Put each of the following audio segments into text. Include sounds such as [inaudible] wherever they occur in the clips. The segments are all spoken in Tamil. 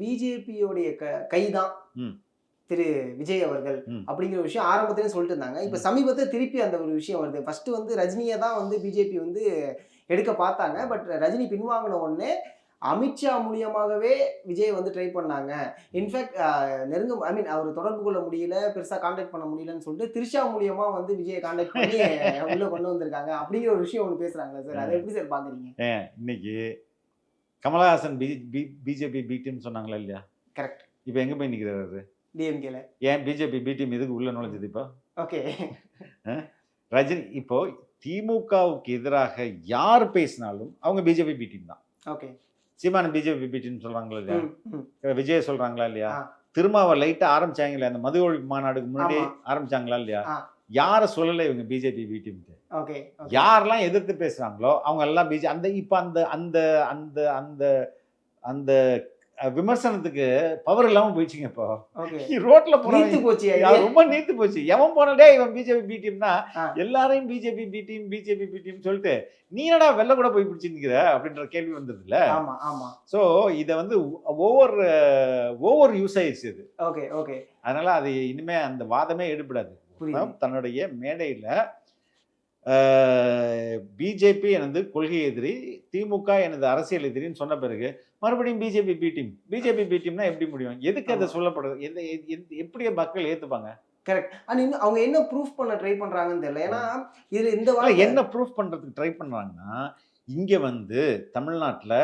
பிஜேபியோடைய க கைதான். திரு விஜய் அவர்கள். அப்படிங்கிற விஷயம் ஆரம்பத்திலே சொல்லிட்டு இருந்தாங்க. இப்ப சமீபத்தில் திருப்பி அந்த ஒரு விஷயம் வருது. ஃபர்ஸ்ட் வந்து ரஜினியை தான் வந்து பிஜேபி வந்து எடுக்க பார்த்தாங்க. பட் ரஜினி பின்வாங்கின உடனே அமித்ஷா மூலியமாகவே விஜய் வந்து ட்ரை பண்ணாங்க. இன்ஃபேக்ட் நெருங்க ஐ மீன் அவர் தொடர்பு கொள்ள முடியல பெருசா காண்டாக்ட் பண்ண முடியலன்னு சொல்லிட்டு த்ரிஷா மூலியமா வந்து விஜயை காண்டாக்ட் பண்ணி [laughs] உள்ள கொண்டு வந்திருக்காங்க. அப்படிங்கிற ஒரு விஷயம் ஒன்று பேசுறாங்களா சார் அதை எப்படி சார் பாக்குறீங்க? இன்னைக்கு Kamal Haasan B B BJP B team சொன்னாங்களா இல்லையா? கரெக்ட் இப்போ எங்கே போய் நிற்கிறாரு டிஎம்கேல ஏன் பிஜேபி பி டீம் எதுக்கு உள்ள நுழைஞ்சது இப்போ? ஓகே ரஜினி இப்போ திமுகவுக்கு எதிராக யார் பேசினாலும் அவங்க பிஜேபி பி டீம் தான். Okay Seeman BJP B team சொல்றாங்களா இல்லையா. விஜய் சொல்றாங்களா இல்லையா? ஆ. திருமாவை லைட்டா ஆரம்பிச்சாங்களே அந்த மது ஒழிப்பு மாநாடுக்கு முன்னாடி. ஆரம்பிச்சாங்களா இல்லையா. யார சொல்லல இவங்க பிஜேபி பி ஓகே. யாரெல்லாம் எதிர்த்து பேசுறாங்களோ அவங்க எல்லாம் பிஜே அந்த இப்ப அந்த அந்த அந்த அந்த அந்த விமர்சனத்துக்கு பவர் இல்லாம போயிடுச்சுங்க இப்போ. [laughs] ரோட்ல போறாங்க போச்சு ரொம்ப நீத்து போச்சு. எவன் போனடே இவன் பிஜேபி பி டீம்னா. எல்லாரையும் BJP B team BJP B team சொல்லிட்டு நீ என்னடா வெள்ள கூட போய் பிடிச்சிருக்கிற அப்படின்ற கேள்வி வந்ததுல ஆமா ஆமா. ஸோ இதை வந்து ஒவ்வொரு ஒவ்வொரு யூஸ் ஆயிடுச்சு இது. ஓகே ஓகே அதனால அது இனிமே அந்த வாதமே எடுபடாது தன்னுடைய மேடையில் பிஜேபி எனது கொள்கை எதிரி திமுக எனது அரசியல் எதிரின்னு சொன்ன பிறகு மறுபடியும் BJP B team BJP B டீம்னா எப்படி முடியும்? எதுக்கு அதை ஆமா. சொல்லப்படுது எந்த எப்படி மக்கள் ஏத்துப்பாங்க? கரெக்ட் அண்ட் இன்னும் அவங்க என்ன ப்ரூஃப் பண்ண ட்ரை பண்றாங்கன்னு தெரியல. ஏன்னா இதுல இந்த வாரம் என்ன ப்ரூஃப் பண்றதுக்கு ட்ரை பண்றாங்கன்னா இங்க வந்து தமிழ்நாட்டுல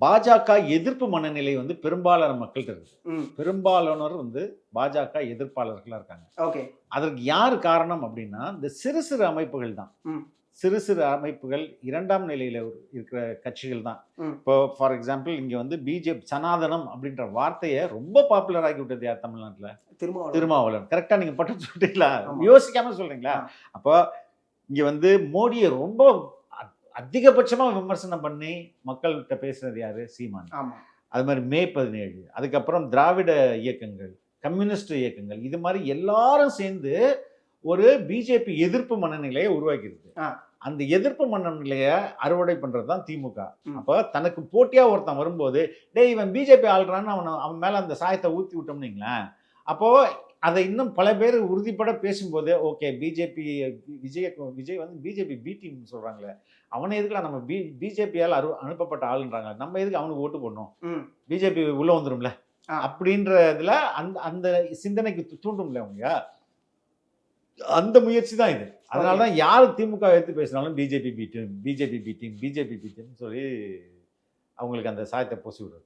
பாஜக எதிர்ப்பு மனநிலை வந்து பெரும்பாலான மக்கள்கிட்ட இருக்கு. பெரும்பாலானோர் வந்து பாஜக எதிர்ப்பாளர்களா இருக்காங்க. ஓகே. அதற்கு யார் காரணம் அப்படின்னா இந்த சிறு சிறு அமைப்புகள் தான். சிறு சிறு அமைப்புகள் இரண்டாம் நிலையில இருக்கிற கட்சிகள் தான். இப்போ ஃபார் எக்ஸாம்பிள் இங்க வந்து பிஜேபி சனாதனம் அப்படின்ற வார்த்தையை ரொம்ப பாப்புலர் ஆக்கி விட்டது யார் தமிழ்நாட்டுல? திருமாவளவன். திருமாவளவன். கரெக்டா நீங்க பட்டம் சொல்லிட்டீங்களா ஆமா. யோசிக்காம சொல்றீங்களா? ஆ. அப்போ இங்க வந்து மோடியை ரொம்ப அ- அதிகபட்சமா விமர்சனம் பண்ணி மக்கள்கிட்ட பேசுறது யாரு? சீமான். அது மாதிரி மே பதினேழு அதுக்கப்புறம் திராவிட இயக்கங்கள் கம்யூனிஸ்ட் இயக்கங்கள் இது மாதிரி எல்லாரும் சேர்ந்து ஒரு பிஜேபி எதிர்ப்பு மனநிலையை உருவாக்கியிருக்கு. அந்த எதிர்ப்பு மனநிலையை அறுவடை பண்றது தான் திமுக. அப்போ தனக்கு போட்டியா ஒருத்தன் வரும்போது டேய் இவன் பிஜேபி ஆள்றான்னு அவனை அவன் மேல அந்த சாயத்தை ஊத்தி விட்டோம்னீங்களேன் அப்போ அதை இன்னும் பல பேர் உறுதிப்பட பேசும்போது ஓகே பிஜேபி விஜய் விஜய் வந்து பிஜேபி பி டீம் சொல்றாங்களே அவனை எதுக்குடா நம்ம பி பிஜேபியால் அரு அனுப்பப்பட்ட ஆளுன்றாங்க. நம்ம எதுக்கு அவனுக்கு ஓட்டு போடணும்? பிஜேபி உள்ள வந்துரும்ல? ஆ. அப்படின்ற இதுல அந்த அந்த சிந்தனைக்கு தூண்டும்ல அவங்க? அந்த முயற்சி தான் இது. அதனால தான் யார் திமுக எடுத்து பேசினாலும் BJP B team BJP B team BJP B team சொல்லி அவங்களுக்கு அந்த சாயத்தை பூசி விடுறது